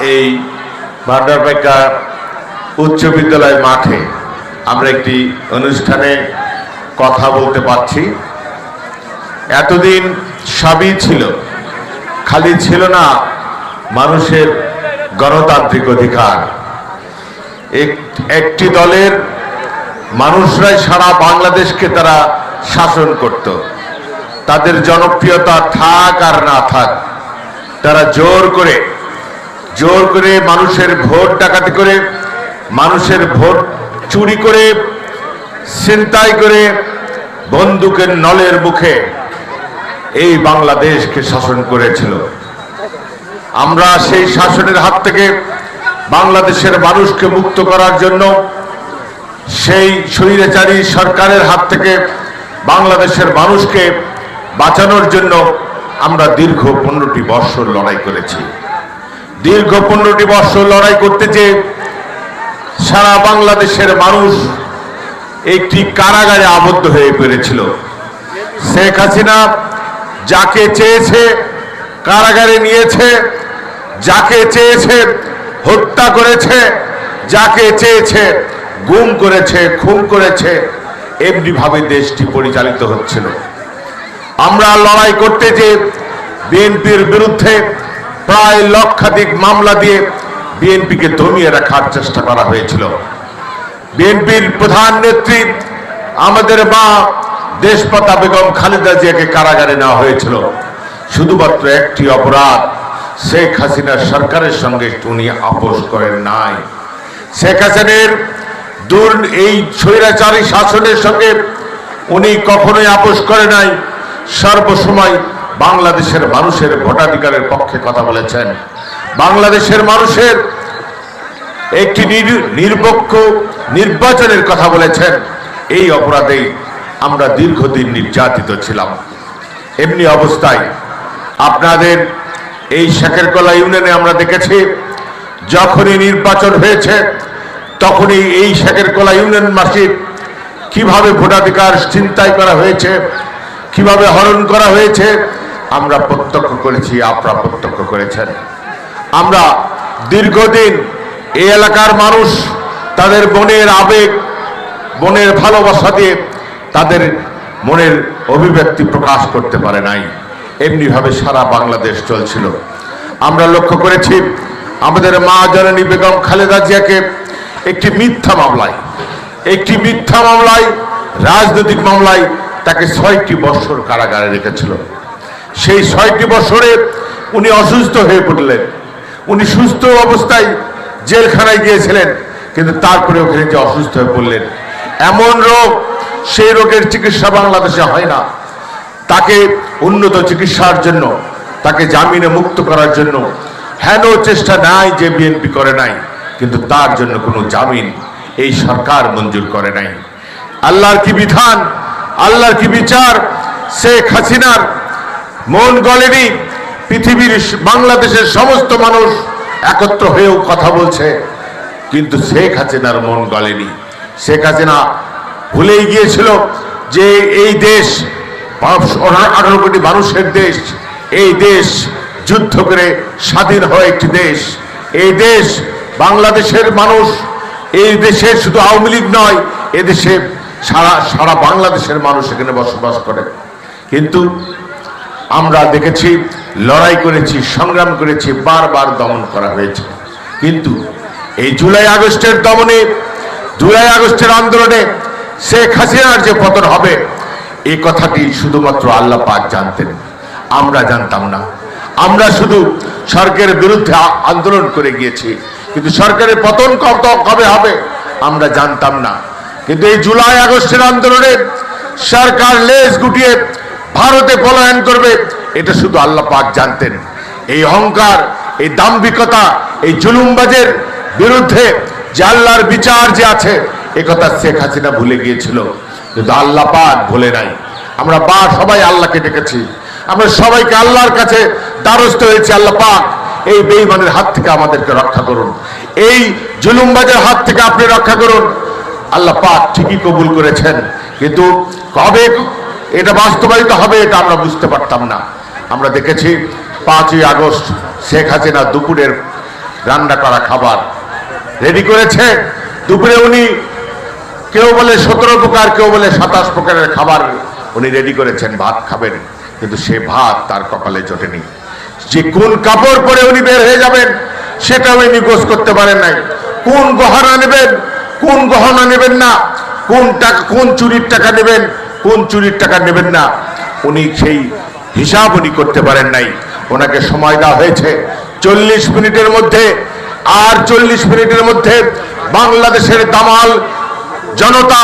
এই ভান্ডারপাইকা উচ্চ বিদ্যালয় মাঠে আমরা একটি অনুষ্ঠানে কথা বলতে পারছি। এতদিন সবই ছিল, খালি ছিল না মানুষের গণতান্ত্রিক অধিকার। এক- একটি দলের মানুষরাই সারা বাংলাদেশকে তারা শাসন করত। তাদের জনপ্রিয়তা থাক আর না থাক, তারা জোর করে জোর করে মানুষের ভোট ডাকাতি করে, মানুষের ভোট চুরি করে, ছিনতাই করে বন্দুকের নলের মুখে এই বাংলাদেশকে শাসন করেছিল। আমরা সেই শাসনের হাত থেকে বাংলাদেশের মানুষকে মুক্ত করার জন্য সেই স্বৈরাচারী সরকারের হাত থেকে বাংলাদেশের মানুষকে বাঁচানোর জন্য আমরা দীর্ঘ পনেরোটি বৎসর লড়াই করেছি। দীর্ঘ পনেরোটি বৎসর লড়াই করতে যে সারা বাংলাদেশের মানুষ একটি কারাগারে আবদ্ধ হয়ে পড়েছিল। শেখ হাসিনা যাকে চেয়েছে কারাগারে নিয়েছে, যাকে চেয়েছে হত্যা করেছে, যাকে চেয়েছে গুম করেছে, খুন করেছে এমনি ভাবে দেশটি পরিচালিত হচ্ছিল। আমরা লড়াই করতে যে বিএনপির বিরুদ্ধে প্রায় লক্ষাধিক মামলা দিয়ে বিএনপিকে দমিয়ে রাখার চেষ্টা করা হয়েছিল। বিএনপির প্রধান নেত্রী, আমাদের মা দেশপাতা বেগম খালেদা জিয়াকে কারাগারে নেওয়া হয়েছিল। শুধুমাত্র একটি অপরাধ, শেখ হাসিনার সরকারের সঙ্গে উনি আপোষ করেন নাই। শেখ হাসিনের দূর, এই স্বৈরাচারী শাসনের সঙ্গে উনি কখনোই আপোষ করে নাই। সর্বসময় বাংলাদেশের মানুষের ভোটাধিকারের পক্ষে কথা বলেছেন। বাংলাদেশের মানুষের একটি নির- নিরপেক্ষ নির্বাচনের কথা বলেছেন। এই অপরাধেই আমরা দীর্ঘদিন নির্যাতিত ছিলাম। এমনি অবস্থায় আপনাদের এই শেখেরকলা ইউনিয়নে আমরা দেখেছি, যখনই নির্বাচন হয়েছে, তখনই এই শেখেরকলা ইউনিয়ন মাসির কীভাবে ভোটাধিকার চিন্তাই করা হয়েছে, কীভাবে হরণ করা হয়েছে আমরা প্রত্যক্ষ করেছি, আপনারা প্রত্যক্ষ করেছেন। আমরা দীর্ঘদিন এই এলাকার মানুষ, তাদের মনের আবেগ, মনের ভালোবাসা দিয়ে তাদের মনের অভিব্যক্তি প্রকাশ করতে পারে নাই। এমনিভাবে সারা বাংলাদেশ চলছিল। আমরা লক্ষ্য করেছি, আমাদের মা জননী বেগম খালেদা জিয়াকে একটি মিথ্যা মামলায়, একটি মিথ্যা মামলায়, রাজনৈতিক মামলায় তাকে ছয়টি বছর কারাগারে রেখেছিল। সেই ছয়টি বছরে উনি অসুস্থ হয়ে পড়লেন। উনি সুস্থ অবস্থায় জেলখানায় গিয়েছিলেন, কিন্তু তারপরে ওখানে যে অসুস্থ হয়ে পড়লেন। এমন রোগ সেই রোগের চিকিৎসা বাংলাদেশে হয় না। তাকে উন্নত চিকিৎসার জন্য, তাকে জামিনে মুক্ত করার জন্য হেন চেষ্টা নাই যে বিএনপি করে নাই, কিন্তু তার জন্য কোনো জামিন এই সরকার মঞ্জুর করে নাই। আল্লাহর কি বিধান? আল্লাহর কি বিচার? শেখ হাসিনার মন গলেনি, পৃথিবীর বাংলাদেশের সমস্ত মানুষ একত্র হয়েও কথা বলছে। কিন্তু শেখ হাসিনার মন গলেনি। শেখ হাসিনা ভুলেই গিয়েছিল যে এই দেশ আঠারো কোটি মানুষের দেশ, এই দেশ যুদ্ধ করে স্বাধীন হয় একটি দেশ। এই দেশ বাংলাদেশের মানুষ, এই দেশের শুধু আওয়ামী লীগ নয় এদেশে সারা সারা বাংলাদেশের মানুষ এখানে বসবাস করে। কিন্তু আমরা দেখেছি, লড়াই করেছি, সংগ্রাম করেছি, বারবার দমন করা হয়েছে। কিন্তু এই জুলাই আগস্টের দমনে, জুলাই আগস্টের আন্দোলনে শেখ হাসিনার যে পতন হবে এই কথাটি শুধুমাত্র আল্লাহ পাক জানতেন। আমরা জানতাম না। আমরা শুধু সরকারের বিরুদ্ধে আন্দোলন করে গিয়েছি। কিন্তু সরকারের পতন কত কবে হবে, আমরা জানতাম না। কিন্তু এই জুলাই আগস্টের আন্দোলনে সরকার লেজ গুটিয়ে ভারতে পলায়ন করবে, এটা শুধু আল্লাহ পাক জানতেন। এই অহংকার, এই দাম্ভিকতা, এই জুলুমবাজের বিরুদ্ধে যে আল্লাহর বিচার যে আছে, এ কথা শেখ হাসিনা ভুলে গিয়েছিল। কিন্তু আল্লাহ পাক ভুলে নাই। আমরা বা সবাই আল্লাহকে ডেকেছি। আমরা সবাইকে আল্লাহর কাছে দ্বারস্থ হয়েছি, আল্লাহ পাক, এই বেঈমানের হাত থেকে আমাদেরকে রক্ষা করুন। এই জুলুমবাজের হাত থেকে আপনি রক্ষা করুন। আল্লাহ পাক ঠিকই কবুল করেছেন। কিন্তু কবে এটা বাস্তবায়িত হবে, এটা আমরা বুঝতে পারতাম না। আমরা দেখেছি পাঁচই আগস্ট শেখ হাসিনা দুপুরের রান্না করা খাবার রেডি করেছে। দুপুরে উনি কেউ বলে সতেরো প্রকার, কেউ বলে সাতাশ প্রকারের খাবার উনি রেডি করেছেন, ভাত খাবেন। কিন্তু সে ভাত তার কপালে জোটেনি। যে কোন কাপড় পরে উনি বের হয়ে যাবেন সেটাও উনি গোস করতে পারেন নাই। কোন গহনা নেবেন, কোন গহনা নেবেন না, কোন টাকা, কোন চুরির টাকা নেবেন কোন চুরির টাকা নেবেন না, উনি সেই হিসাব উনি করতে পারেন নাই। ওনাকে সময় দেওয়া হয়েছে চল্লিশ মিনিটের মধ্যে, আর চল্লিশ মিনিটের মধ্যে বাংলাদেশের দামাল জনতা,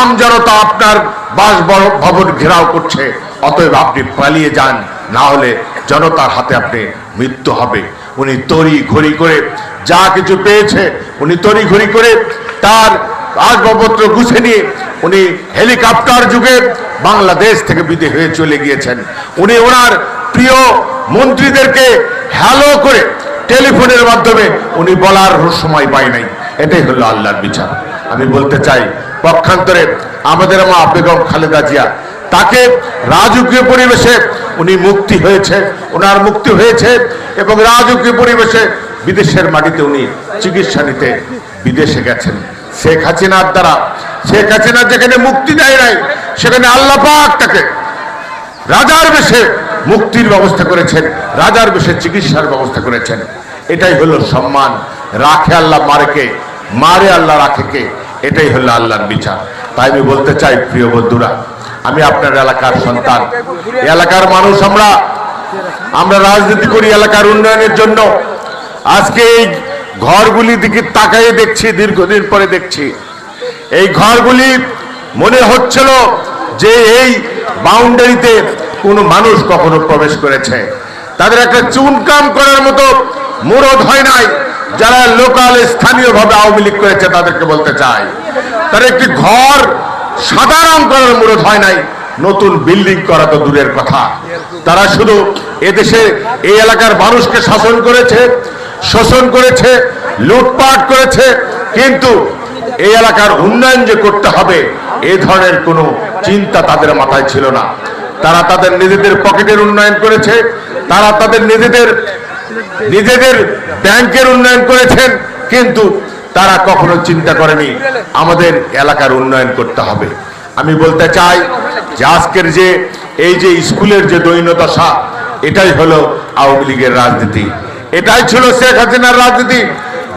আম জনতা আপনার বাস ভবন ঘেরাও করছে। অতএব আপনি পালিয়ে যান, না হলে জনতার হাতে আপনি মৃত্যু হবে। উনি তরি ঘড়ি করে যা কিছু পেয়েছে, উনি তরি ঘড়ি করে তার আসবাবপত্র গুছে নিয়ে উনি হেলিকপ্টার যুগে বাংলাদেশ থেকে বিদে হয়ে চলে গিয়েছেন। উনি ওনার প্রিয় মন্ত্রীদেরকে হ্যালো করে টেলিফোনের মাধ্যমে উনি বলার সময় পায় নাই। এটাই হলো আল্লাহর বিচার। আমি বলতে চাই, পক্ষান্তরে আমাদের মা বেগম খালেদা জিয়া, তাকে রাজকীয় পরিবেশে উনি মুক্তি হয়েছে, ওনার মুক্তি হয়েছে এবং রাজকীয় পরিবেশে বিদেশের মাটিতে উনি চিকিৎসা নিতে বিদেশে গেছেন। শেখ হাসিনার দ্বারা। শেখ হাসিনা যেখানে মুক্তি দেয় নাই, সেখানে আল্লাহ পাক তাকে রাজার বেশে মুক্তির ব্যবস্থা করেছেন, রাজার বেশে চিকিৎসার ব্যবস্থা করেছেন। এটাই হলো সম্মান। রাখে আল্লাহ মারেকে মারে আল্লাহ রাখেকে এটাই হলো আল্লাহর বিচার। তাই আমি বলতে চাই, প্রিয় বন্ধুরা, আমি আপনার এলাকার সন্তান। এলাকার মানুষ আমরা। আমরা রাজনীতি করি এলাকার উন্নয়নের জন্য। আজকে এই ঘরগুলি দিকে তাকাই দেখছি, দীর্ঘদিন পরে দেখছি। এই ঘরগুলি মনে হচ্ছিল যে এই বাউন্ডারিতে কোনো মানুষ কখনো প্রবেশ করেছে। তাদের একটা চুনকাম করার মতো মুরদ হয় নাই, যারা লোকাল স্থানীয়ভাবে আওয়ামী লীগ করেছে তাদেরকে বলতে চাই। তার একটি ঘর সাদা রং করার মুরদ হয় নাই, নতুন বিল্ডিং করা তো দূরের কথা। তারা শুধু এদেশে এই এলাকার মানুষকে শাসন করেছে শোষণ করেছে, লুটপাট করেছে, কিন্তু এই এলাকার উন্নয়ন যে করতে হবে, এ ধরনের কোনো চিন্তা তাদের মাথায় ছিল না। তারা তাদের নিজেদের পকেটের উন্নয়ন করেছে, তারা তাদের নিজেদের নিজেদের ব্যাংকের উন্নয়ন করেছেন, কিন্তু তারা কখনো চিন্তা করেনি, আমাদের এলাকার উন্নয়ন করতে হবে। আমি বলতে চাই যে আজকের যে, এই যে স্কুলের যে দৈন্যদশা এটাই হলো আওয়ামী লীগের রাজনীতি। এটাই ছিল শেখ হাসিনার রাজনীতি।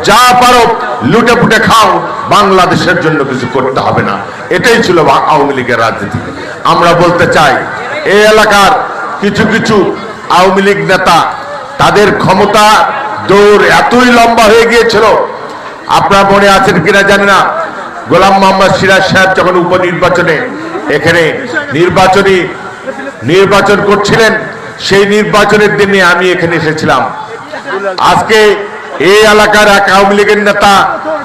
যা পারো, লুটে পুটে খাও, বাংলাদেশের জন্য কিছু করতে হবে না। এটাই ছিল আওয়ামী লীগের রাজনীতি। আমরা বলতে চাই, এই এলাকার কিছু কিছু আওয়ামী লীগ নেতা, তাদের ক্ষমতা দৌড় এতই লম্বা হয়ে গিয়েছিল। আপনার মনে আছেন কিনা জানি না। গোলাম মোহাম্মদ সিরাজ সাহেব যখন উপনির্বাচনে, এখানে নির্বাচনী, নির্বাচন করছিলেন, সেই নির্বাচনের দিনে আমি এখানে এসেছিলাম। আজকে এই এলাকার এক আওয়ামী লীগের নেতা,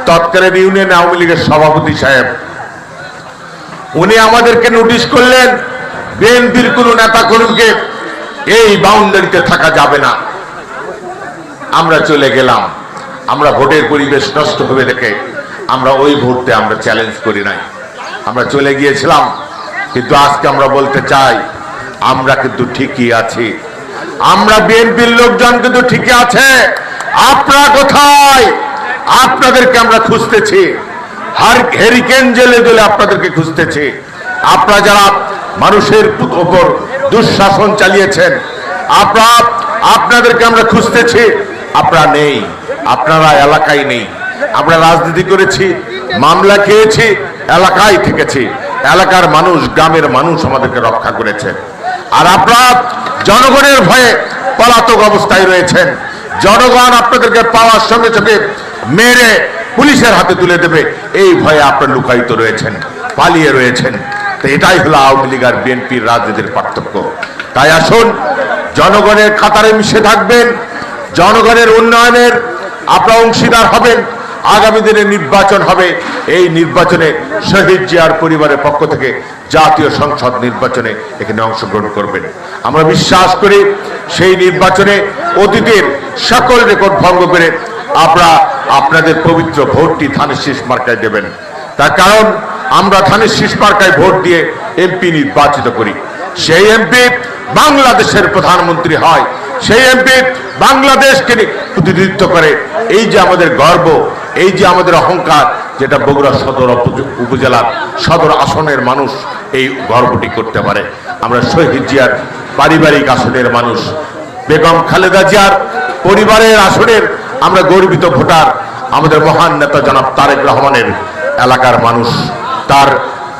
তৎকালীন ইউনিয়ন আওয়ামী লীগের সভাপতি সাহেব। উনি আমাদেরকে নোটিশ করলেন, বিএনপির কোন নেতা কর্মীকে এই বাউন্ডারিতে থাকা যাবে না। আমরা চলে গেলাম। আমরা ভোটের পরিবেশ নষ্ট হবে দেখে আমরা ওই ভোটে আমরা চ্যালেঞ্জ করি নাই। আমরা চলে গিয়েছিলাম, কিন্তু আজকে আমরা বলতে চাই, আমরা কিন্তু ঠিকই আছি। আমরা বিএনপির লোকজন কিন্তু ঠিকই আছে। আপনারা কোথায়? আপনাদেরকে আমরা খুঁজতেছি। হার হেরিকেন জেলে জেলে আপনাদেরকে খুঁজতেছি। আপনারা যারা মানুষের উপর দুঃশাসন চালিয়েছেন, আপনারা, আপনাদেরকে আমরা খুঁজতেছি। আপনারা নেই। আপনারা এলাকায় নেই। আমরা রাজনীতি করেছি, মামলা খেয়েছি, এলাকায় থেকেছি। এলাকার মানুষ, গ্রামের মানুষ আমাদেরকে রক্ষা করেছে। আর আপনারা জনগণের ভয়ে পলাতক অবস্থায় রয়েছেন। জনগণ আপনাদেরকে পাওয়ার সঙ্গে সঙ্গে মেরে পুলিশের হাতে তুলে দেবে। এই ভয়ে আপনার লুকায়িত রয়েছেন, পালিয়ে রয়েছেন। তো এটাই হলো আওয়ামী লীগ আর বিএনপির রাজনীতির পার্থক্য। তাই আসুন, জনগণের কাতারে মিশে থাকবেন, জনগণের উন্নয়নের আপনারা অংশীদার হবেন। আগামী দিনে নির্বাচন হবে। এই নির্বাচনে শহীদ জিয়ার পরিবারের পক্ষ থেকে জাতীয় সংসদ নির্বাচনে এখানে অংশগ্রহণ করবেন। আমরা বিশ্বাস করি সেই নির্বাচনে অতীতের সকল রেকর্ড ভঙ্গ করে আপনারা আপনাদের পবিত্র ভোটটি ধানের শীষ মার্কায় দেবেন। তার কারণ, আমরা ধানের শীষ মার্কায় ভোট দিয়ে এমপি নির্বাচিত করি। সেই এমপি বাংলাদেশের প্রধানমন্ত্রী হয়। সেই এমপি বাংলাদেশকে প্রতিনিধিত্ব করে। এই যে আমাদের গর্ব এই যে আমাদের অহংকার, যেটা বগুড়া সদর উপজ- উপজেলার সদর আসনের মানুষ এই গর্বটি করতে পারে। আমরা শহীদ জিয়ার পারিবারিক আসনের মানুষ, বেগম খালেদা জিয়ার পরিবারের আসনের আমরা গর্বিত ভোটার, আমাদের মহান নেতা জনাব তারেক রহমানের এলাকার মানুষ, তার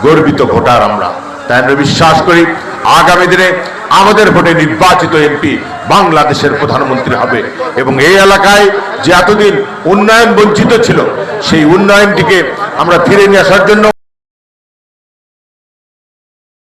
গর্বিত ভোটার আমরা। তাই আমরা বিশ্বাস করি, আগামী দিনে আমাদের ভোটে নির্বাচিত এমপি বাংলাদেশের প্রধানমন্ত্রী হবে। এবং এই এলাকায় যে এতদিন উন্নয়ন বঞ্চিত ছিল, সেই উন্নয়নটিকে আমরা ফিরে নিয়ে আসার জন্য